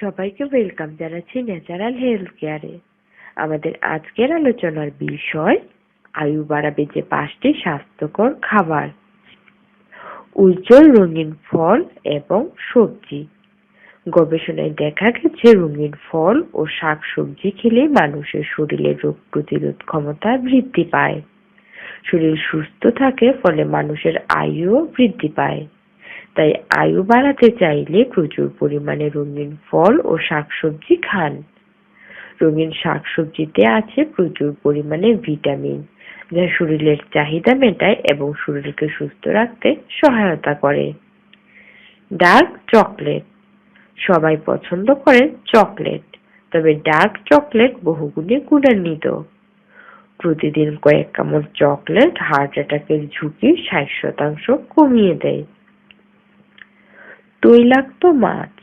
সবাইকে ওয়েলকাম জানাচ্ছি natural health কেয়ারে আমাদের আজকের আলোচনার বিষয়, আয়ু বাড়াবে যে পাঁচটি স্বাস্থ্যকর খাবার। উজ্জ্বল রঙিন ফল এবং সবজি। গবেষণায় দেখা গেছে, রঙিন ফল ও শাকসবজি খেলে মানুষের শরীরে রোগ প্রতিরোধ ক্ষমতা বৃদ্ধি পায়। শরীর সুস্থ থাকে, ফলে মানুষের আয়ুও বৃদ্ধি পায়। তাই আয়ু বাড়াতে চাইলে প্রচুর পরিমাণে রঙিন ফল ও শাকসবজি খান। রঙিন শাকসবজিতে আছে প্রচুর পরিমাণে ভিটামিন, যা শরীরের চাহিদা মেটায় এবং শরীরকে সুস্থ রাখতে সহায়তা করে। Dark chocolate. সবাই পছন্দ করেন চকলেট, তবে ডার্ক চকলেট বহুগুণে গুণান্বিত। প্রতিদিন কয়েক কামড় চকলেট হার্ট অ্যাটাকের ঝুঁকি ষাট শতাংশ কমিয়ে দেয়। তৈলাক্ত মাছ।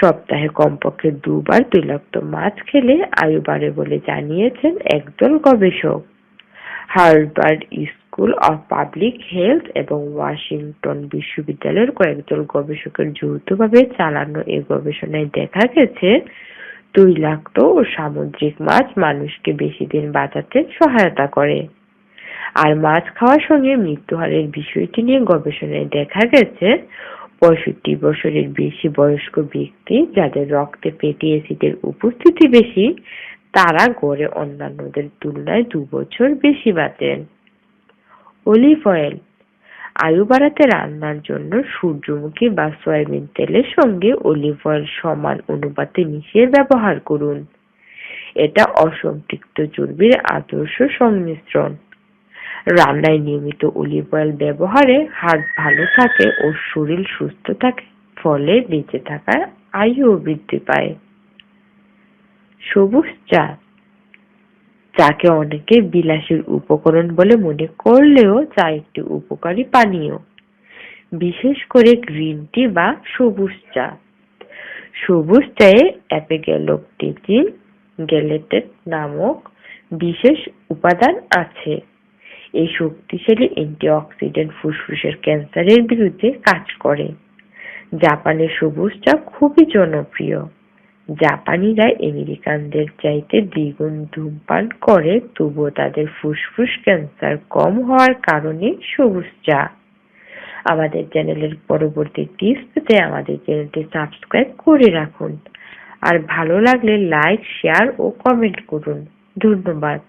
সপ্তাহে কমপক্ষে দুবার তৈলাক্ত মাছ খেলে আয়ু বাড়ে বলে জানিয়েছেন একদল গবেষক। Harvard school of public health এবং ওয়াশিংটন বিশ্ববিদ্যালয়ের কয়েকজন গবেষকের যৌথভাবে চালানো এই গবেষণায় দেখা গেছে তৈলাক্ত ও সামুদ্রিক মাছ মানুষকে বেশি দিন বাঁচাতে সহায়তা করে। আর মাছ খাওয়ার সঙ্গে মৃত্যু হারের বিষয়টি নিয়ে গবেষণায় দেখা গেছে পঁয়ষট্টি বছরের বেশি বয়স্ক ব্যক্তি যাদের রক্তে ফ্যাটি অ্যাসিডের উপস্থিতি বেশি, তারা গড়ে অন্যান্যদের তুলনায় দু বছর বেশি বাঁচেন। অলিভ অয়েল আয়ু বাড়াতে রান্নার জন্য সূর্যমুখী বা সয়াবিন তেলের সঙ্গে অলিভ অয়েল সমান অনুপাতে মিশিয়ে ব্যবহার করুন। এটা অসম্পৃক্ত চর্বির আদর্শ সংমিশ্রণ। রান্নায় নিয়মিত অলিভ অয়েল ব্যবহারে হার্ট ভালো থাকে ও শরীর সুস্থ থাকে, ফলে বেঁচে থাকার আয়ুও বৃদ্ধি পায়। সবুজ চা। চাকে অনেকে বিলাসের উপকরণ বলে মনে করলেও চা একটি উপকারী পানীয়। বিশেষ করে গ্রিন টি বা সবুজ চা। সবুজ চায়ে অ্যাপেগ্যালোপটিজিন গ্যালেটেট নামক বিশেষ উপাদান আছে। এই শক্তিশালী অ্যান্টিঅক্সিডেন্ট ফুসফুসের ক্যান্সারের বিরুদ্ধে কাজ করে। জাপানের সবুজ চা খুবই জনপ্রিয়। জাপানিরা আমেরিকানদের চাইতে দ্বিগুণ ধূমপান করে, তবুও তাদের ফুসফুস ক্যান্সার কম হওয়ার কারণে সবুজ চা আমাদের চ্যানেলের পরবর্তী টিপস পেতে আমাদের চ্যানেলটি সাবস্ক্রাইব করে রাখুন। আর ভালো লাগলে লাইক, শেয়ার ও কমেন্ট করুন। ধন্যবাদ।